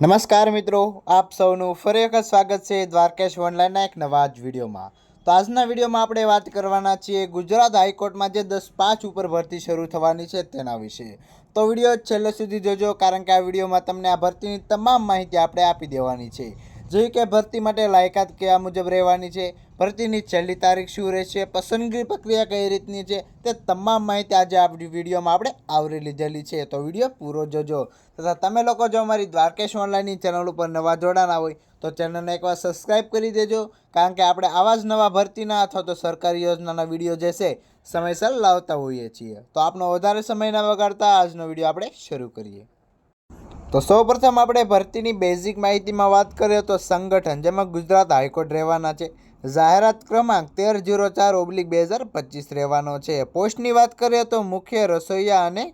નમસ્કાર મિત્રો, આપ સૌનું ફરી વખત સ્વાગત છે દ્વારકેશ ઓનલાઈનના એક નવા જ વિડીયોમાં. તો આજના વિડીયોમાં આપણે વાત કરવાના છીએ ગુજરાત હાઈકોર્ટમાં જે દસ પાંચ ઉપર ભરતી શરૂ થવાની છે તેના વિશે. તો વીડિયો છેલ્લે સુધી જોજો, કારણ કે આ વિડીયોમાં તમને આ ભરતીની તમામ માહિતી આપણે આપી દેવાની છે. જેવી કે ભરતી માટે લાયકાત કયા મુજબ રહેવાની છે ભરતીની છેલ્લી તારીખ શું રહેશે, પસંદગી પ્રક્રિયા કઈ રીતની છે, તે તમામ માહિતી આજે આપણી વિડીયોમાં આપણે આવરી લીધેલી છે. તો વીડિયો પૂરો જોજો. તથા તમે લોકો જો અમારી દ્વારકેશ ઓનલાઈનની ચેનલ ઉપર નવા જોડાના હોય, તો ચેનલને એકવાર સબસ્ક્રાઈબ કરી દેજો. કારણ કે આપણે આવા જ નવા ભરતીના અથવા તો સરકારી યોજનાના વીડિયો જે છે, સમયસર લાવતા હોઈએ છીએ. તો આપનો વધારે સમય ન વગાડતા આજનો વીડિયો આપણે શરૂ કરીએ. તો સૌપ્રથમ આપણે ભરતીની બેઝિક માહિતીમાં વાત કરીએ તો સંગઠન, જેમાં ગુજરાત હાઈકોર્ટ રહેવાના છે. જાહેરાત ક્રમાંક તેર જીરો ચાર ઓબ્લિક બે હજાર પચીસ રહેવાનો છે. પોસ્ટની વાત કરીએ તો મુખ્ય રસોઈયા અને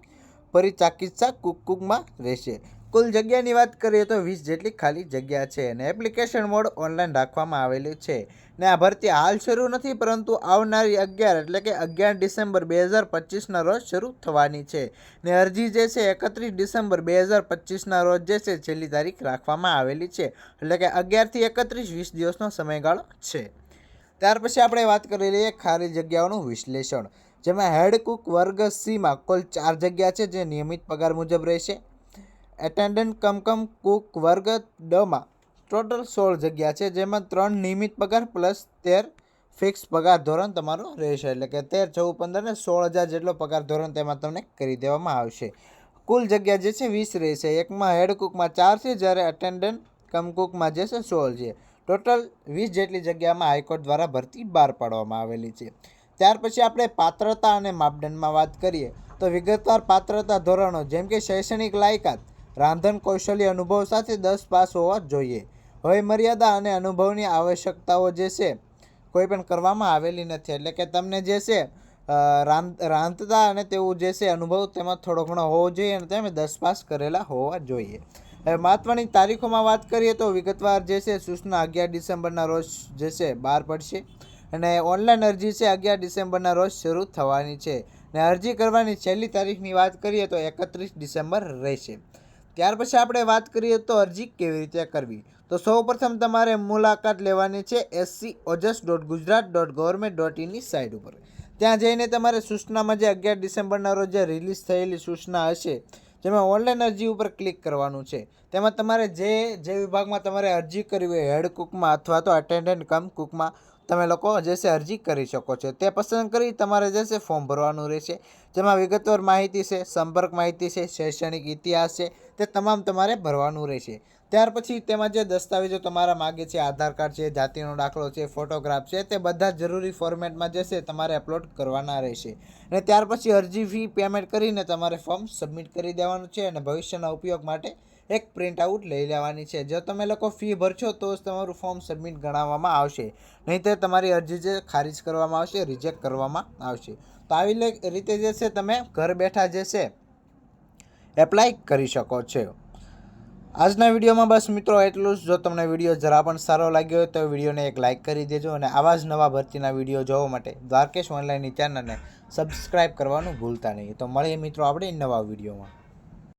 પરિચાકિત્સા કુકકુકમાં રહેશે. કુલ જગ્યાની વાત કરીએ તો વીસ જેટલી ખાલી જગ્યા છે અને એપ્લિકેશન મોડ ઓનલાઈન રાખવામાં આવેલી છે. ને આ ભરતી હાલ શરૂ નથી, પરંતુ આવનારી અગિયાર એટલે કે અગિયાર ડિસેમ્બર બે હજાર પચીસના રોજ શરૂ થવાની છે. ને અરજી જે છે એકત્રીસ ડિસેમ્બર બે હજાર પચીસના રોજ જે છે છેલ્લી તારીખ રાખવામાં આવેલી છે. એટલે કે અગિયારથી એકત્રીસ વીસ દિવસનો સમયગાળો છે. ત્યાર પછી આપણે વાત કરી લઈએ ખાલી જગ્યાઓનું વિશ્લેષણ. જેમાં હેડ કુક વર્ગ સીમાં કુલ ચાર જગ્યા છે જે નિયમિત પગાર મુજબ રહેશે. એટેન્ડન્ટ કમકમ કુક વર્ગ ડમાં ટોટલ સોળ જગ્યા છે, જેમાં ત્રણ નિયમિત પગાર પ્લસ તેર ફિક્સ પગાર ધોરણ તમારું રહેશે. એટલે કે તેર, ચૌદ, પંદર ને સોળ હજાર જેટલો પગાર ધોરણ તેમાં તમને કરી દેવામાં આવશે. કુલ જગ્યા જે છે, વીસ રહેશે. એકમાં હેડ કુકમાં ચાર છે, જ્યારે એટેન્ડન્ટ કમ કુકમાં જે છે, સોળ છે. ટોટલ વીસ જેટલી જગ્યામાં હાઈકોર્ટ દ્વારા ભરતી બહાર પાડવામાં આવેલી છે. ત્યાર પછી આપણે પાત્રતા અને માપદંડમાં વાત કરીએ તો વિગતવાર પાત્રતા ધોરણો, જેમ કે શૈક્ષણિક લાયકાત રાંધણ કૌશલ્ય અનુભવ સાથે દસ પાસ હોવા જોઈએ. વય મર્યાદા અને અનુભવની આવશ્યકતાઓ જે છે, કોઈ પણ કરવામાં આવેલી નથી. એટલે કે તમને જે છે રાંધ, રાંધતા અને તેવું જે છે, અનુભવ તેમાં થોડો ઘણો હોવો જોઈએ અને તમે દસ પાસ કરેલા હોવા જોઈએ. હવે મહત્વની તારીખોમાં વાત કરીએ તો વિગતવાર જે છે, સૂચના અગિયાર ડિસેમ્બરના રોજ જે છે, બહાર પડશે. અને ઓનલાઈન અરજી છે, અગિયાર ડિસેમ્બરના રોજ શરૂ થવાની છે. અને અરજી કરવાની છેલ્લી તારીખની વાત કરીએ તો એકત્રીસ ડિસેમ્બર રહેશે. ત્યાર પછી આપણે વાત કરીએ તો અરજી કેવી રીતે કરવી? તો સૌપ્રથમ તમારે મુલાકાત લેવાની છે SC Ojas dot Gujarat dot government dot ઇનની site ઉપર. ત્યાં જઈને તમારે સૂચનામાં જે અગિયાર ડિસેમ્બરના રોજ રિલીઝ થયેલી સૂચના હશે, જેમાં ઓનલાઈન અરજી ઉપર ક્લિક કરવાનું છે. તેમાં તમારે જે જે વિભાગમાં તમારે અરજી કરવી હોય હેડ કુકમાં અથવા તો અટેન્ડન્ટ કમ કુકમાં તમે લોકો જે છે અરજી કરી શકો છો. તે પસંદ કરી તમારે જે છે ફોર્મ ભરવાનું રહેશે. જેમાં વિગતવાર માહિતી છે, સંપર્ક માહિતી છે, શૈક્ષણિક ઇતિહાસ છે, તે તમામ તમારે ભરવાનું રહેશે. ત્યાર પછી તેમાં જે દસ્તાવેજો તમારા માગે છે, આધાર કાર્ડ છે, જાતિનો દાખલો છે, ફોટોગ્રાફ છે, તે બધા જરૂરી ફોર્મેટમાં જે છે તમારે અપલોડ કરવાના રહેશે. અને ત્યાર પછી અરજી ફી પેમેન્ટ કરીને તમારે ફોર્મ સબમિટ કરી દેવાનું છે અને ભવિષ્યના ઉપયોગ માટે એક પ્રિન્ટ આઉટ લઈ લેવાની છે. જો તમે લોકો ફી ભરશો તો જ તમારું ફોર્મ સબમિટ ગણાવવામાં આવશે. નહીંતર તમારી અરજી જે ખારિજ કરવામાં આવશે રિજેક્ટ કરવામાં આવશે. તો આવી રીતે જે છે તમે ઘર બેઠા જે છે એપ્લાય કરી શકો છો. આજના વિડીયોમાં બસ મિત્રો એટલું જ. જો તમને વીડિયો જરા પણ સારો લાગ્યો હોય તો વિડીયોને એક લાઇક કરી દેજો અને આવા જ નવા ભરતીના વીડિયો જોવા માટે દ્વારકેશ ઓનલાઈનની ચેનલને સબસ્ક્રાઇબ કરવાનું ભૂલતા નહીં. તો મળીએ મિત્રો આપણે નવા વિડીયોમાં.